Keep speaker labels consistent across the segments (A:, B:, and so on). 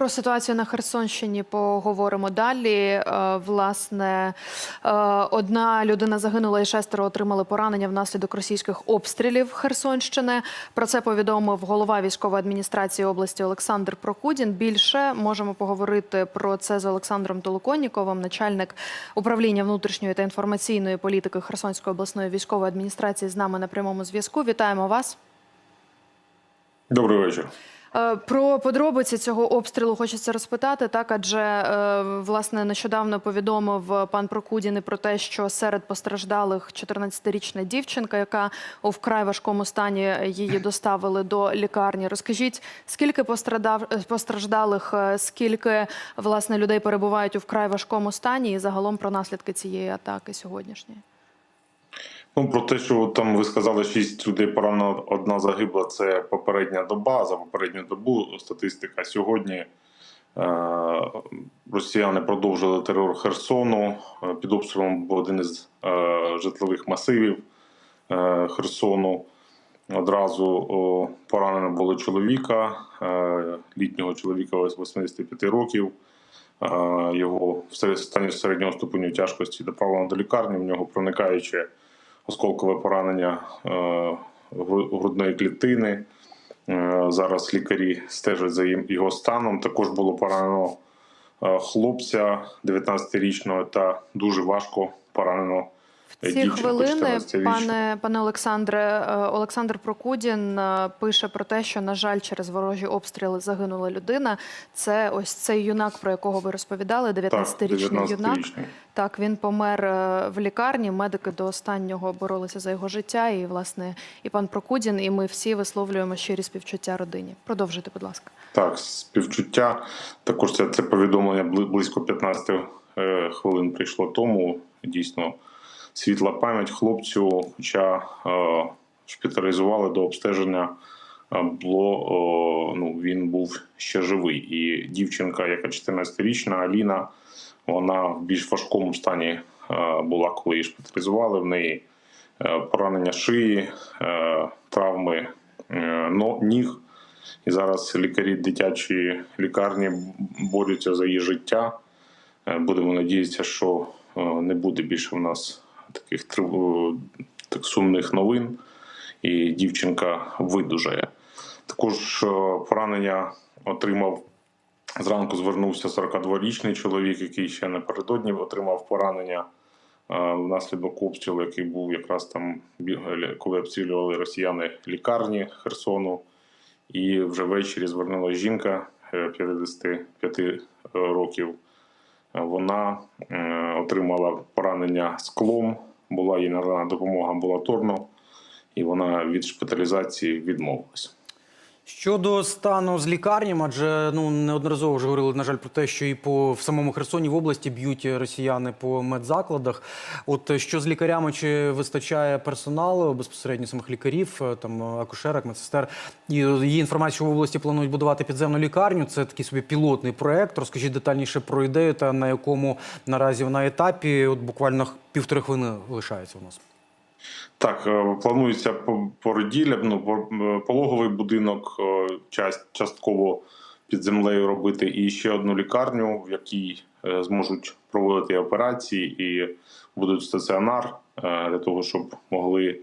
A: Про ситуацію на Херсонщині поговоримо далі. Е, Власне, е, одна людина загинула і шестеро отримали поранення внаслідок російських обстрілів Херсонщини. Про це повідомив голова військової адміністрації області Олександр Прокудін. Більше можемо поговорити про це з Олександром Толоконніковим, начальник управління внутрішньої та інформаційної політики Херсонської обласної військової адміністрації. З нами на прямому зв'язку. Вітаємо вас.
B: Добрий вечір.
A: Е, Про подробиці цього обстрілу хочеться розпитати, так адже е, власне нещодавно повідомив пан Прокудін і про те, що серед постраждалих 14-річна дівчинка, яка у вкрай важкому стані її доставили до лікарні. Розкажіть, скільки пострадав постраждалих, е, скільки власне людей перебувають у вкрай важкому стані, і загалом про наслідки цієї атаки сьогоднішньої?
B: Ну про те, що там ви сказали, шість людей поранено, одна загибла. Це попередня доба. За попередню добу статистика сьогодні. Е- росіяни продовжили терор Херсону. Е, Під обстрілом був один із е- житлових масивів Херсону. Одразу поранено було чоловіка, літнього чоловіка 85 років. Його в стані середнього ступеню тяжкості доправлено до лікарні. В нього проникаюче осколкове поранення е, грудної клітини. Е, Зараз лікарі стежать за його станом. Також було поранено е, хлопця 19-річного та дуже важко поранено
A: В ці хвилини, пане пане Олександре, е, Олександр Прокудін е, пише про те, що на жаль, через ворожі обстріли загинула людина. Це ось цей юнак, про якого ви розповідали, 19-річний юнак.
B: 19-річний.
A: Так, він помер е, в лікарні. Медики до останнього боролися за його життя. І власне і пан Прокудін, і ми всі висловлюємо щирі співчуття родині. Продовжуйте, будь ласка.
B: Так, співчуття. Також це, це повідомлення близько 15 е, хвилин прийшло тому. Дійсно, світла пам'ять хлопцю, хоча е, шпиталізували до обстеження. е, Було о, ну він був ще живий, і дівчинка, яка 14-річна Аліна, вона в більш важкому стані е, була, коли її шпиталізували. В неї е, поранення шиї, е, травми е, ніг. І зараз лікарі дитячої лікарні борються за її життя. Е, Будемо надіятися, що е, не буде більше в нас таких е, так сумних новин, і дівчинка видужає. Також е, поранення отримав зранку. Звернувся 42-річний чоловік, який ще напередодні отримав поранення е, внаслідок обстрілу, який був якраз там, коли обстрілювали росіяни лікарні Херсону. І вже ввечері звернулася жінка е, 55 років. Вона е, отримала поранення склом, була їй надана допомога амбулаторно, і вона від шпиталізації відмовилась.
C: Щодо стану з лікарням, адже ну неодноразово вже говорили, на жаль, про те, що і по в самому Херсоні в області б'ють росіяни по медзакладах. От е, що з лікарями чи вистачає персоналу безпосередньо самих лікарів, е, там е, акушерок, медсестер? І є інформація, що в області планують будувати підземну лікарню. Це такий собі пілотний проект. Розкажіть детальніше про ідею та на якому наразі вона етапі. От буквально півтори хвилини лишається у нас.
B: Так, е, планується по- породілля, ну, е, пологовий будинок е, частково під землею робити, і ще одну лікарню, в якій зможуть проводити операції і будуть стаціонар для того, щоб могли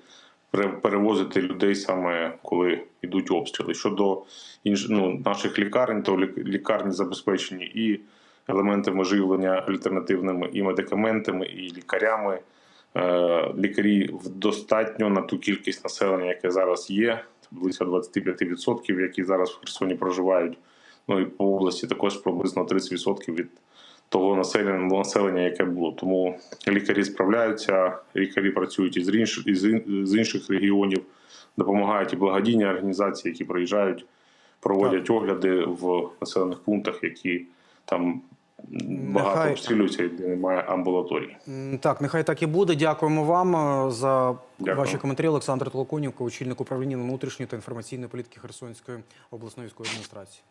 B: пере- перевозити людей саме коли йдуть обстріли. Щодо інш, ну, наших лікарень, то лік- лікарні забезпечені і елементами живлення альтернативними, і медикаментами, і лікарями. Е, лікарів достатньо на ту кількість населення, яке зараз є, близько 25%, які зараз в Херсоні проживають. Ну і по області також приблизно 30% від того населення, населення, яке було. Тому лікарі справляються, лікарі працюють із інших, із інших регіонів, допомагають і благодійні організації, які приїжджають, проводять огляди в населених пунктах, які там багато
C: Нехай-
B: обстрілюються де немає амбулаторії.
C: Так, нехай так і буде. Дякуємо вам е, за
B: Дякую.
C: ваші коментарі. Олександр Толоконівко, очільник управління внутрішньої та інформаційної політики Херсонської обласної військової адміністрації.